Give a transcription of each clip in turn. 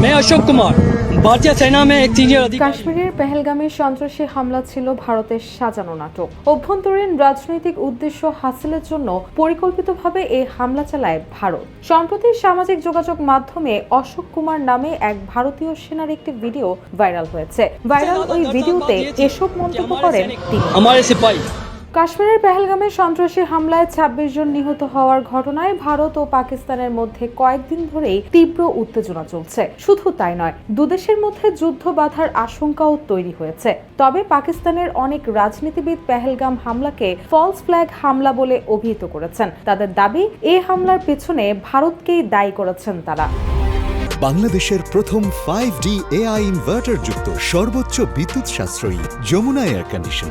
मैं अशोक कुमार भारतीय सेना में एक सीनियर अधिकारी কাশ্মীরের পেহেলগামে সন্ত্রাসী হামলা ছিল ভারতের সাজানো নাটক অভ্যন্তরীণ রাজনৈতিক উদ্দেশ্য হাসিলের জন্য পরিকল্পিতভাবে এই হামলা চালায় ভারত সম্প্রতি সামাজিক যোগাযোগ মাধ্যমে অশোক কুমার নামে এক ভারতীয় সেনার একটি ভিডিও ভাইরাল হয়েছে ভাইরাল ওই ভিডিওতে এসব মন্তব্য করেন তিনি हमारे सिपाही কাশ্মীরের পেহেলগামে সন্ত্রাসী হামলায় ২৬ জন নিহত হওয়ার ঘটনায় ভারত ও পাকিস্তানের মধ্যে কয়েকদিন ধরেই তীব্র উত্তেজনা চলছে। শুধু তাই নয়, দুদেশের মধ্যে যুদ্ধ বাধার আশঙ্কাও তৈরি হয়েছে। তবে পাকিস্তানের অনেক রাজনীতিবিদ পেহেলগাম হামলাকে ফলস ফ্ল্যাগ হামলা বলে অভিহিত করেছেন। তাদের দাবি, এ হামলার পেছনে ভারতকেই দায়ী করেছেন তারা। বাংলাদেশের প্রথম ফাইভ ডি এআই ইনভার্টার যুক্ত সর্বোচ্চ বিদ্যুৎ সাশ্রয়ী যমুনা এয়ার কন্ডিশন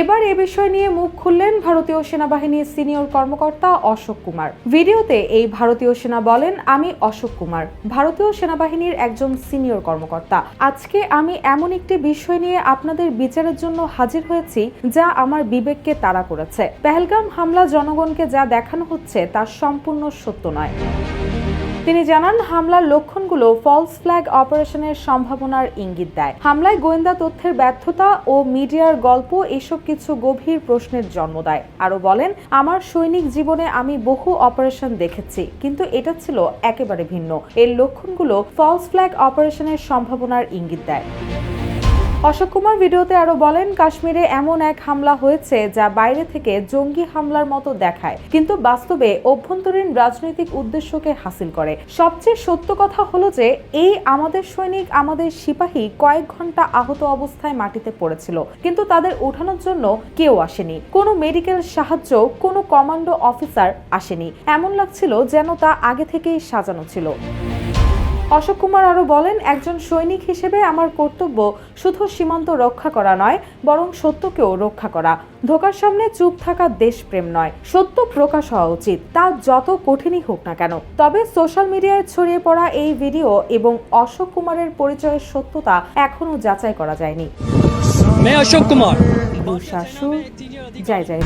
এবার এ বিষয় নিয়ে মুখ খুললেন ভারতীয় সেনাবাহিনীর সিনিয়র কর্মকর্তা অশোক কুমার। ভিডিওতে এই ভারতীয় সেনা বলেন, আমি অশোক কুমার, ভারতীয় সেনাবাহিনীর একজন সিনিয়র কর্মকর্তা। আজকে আমি এমন একটি বিষয় নিয়ে আপনাদের বিচারের জন্য হাজির হয়েছি যা আমার বিবেককে তাড়া করেছে। পেহেলগাম হামলা জনগণকে যা দেখানো হচ্ছে তা সম্পূর্ণ সত্য নয়। তিনি জানান, হামলার লক্ষণগুলো ফলস ফ্ল্যাগ অপারেশনের সম্ভাবনার ইঙ্গিত দেয়। হামলায় গোয়েন্দা তথ্যের ব্যর্থতা ও মিডিয়ার গল্প এসব কিছু গভীর প্রশ্নের জন্ম দেয়। আরও বলেন, আমার সৈনিক জীবনে আমি বহু অপারেশন দেখেছি, কিন্তু এটা ছিল একেবারে ভিন্ন। এর লক্ষণগুলো ফলস ফ্ল্যাগ অপারেশনের সম্ভাবনার ইঙ্গিত দেয়। অশোক কুমার ভিডিওতে আরও বলেন, কাশ্মীরে এমন এক হামলা হয়েছে যা বাইরে থেকে জঙ্গি হামলার মতো দেখায়, কিন্তু বাস্তবে অভ্যন্তরীণ রাজনৈতিক উদ্দেশ্যকে হাসিল করে। সবচেয়ে সত্য কথা হলো যে, এই আমাদের সৈনিক, আমাদের সিপাহী কয়েক ঘণ্টা আহত অবস্থায় মাটিতে পড়েছিল, কিন্তু তাদের ওঠানোর জন্য কেউ আসেনি। কোনো মেডিকেল সাহায্য, কোনো কমান্ডো অফিসার আসেনি। এমন লাগছিল যেন তা আগে থেকেই সাজানো ছিল। অশোক কুমার আরও বলেন একজন সৈনিক হিসেবে আমার কর্তব্য শুধু সীমান্ত রক্ষা করা নয় বরং সত্যকেও রক্ষা করা। ধোকার সামনে চুপ থাকা দেশপ্রেম নয় সত্য প্রকাশ হওয়া উচিত তা যত কঠিনই হোক না কেন। তবে সোশ্যাল মিডিয়ায় ছড়িয়ে পড়া এই ভিডিও এবং অশোক কুমারের পরিচয়ের সত্যতা এখনও যাচাই করা যায়নি। অশোক কুমার। শাশু জয় জয়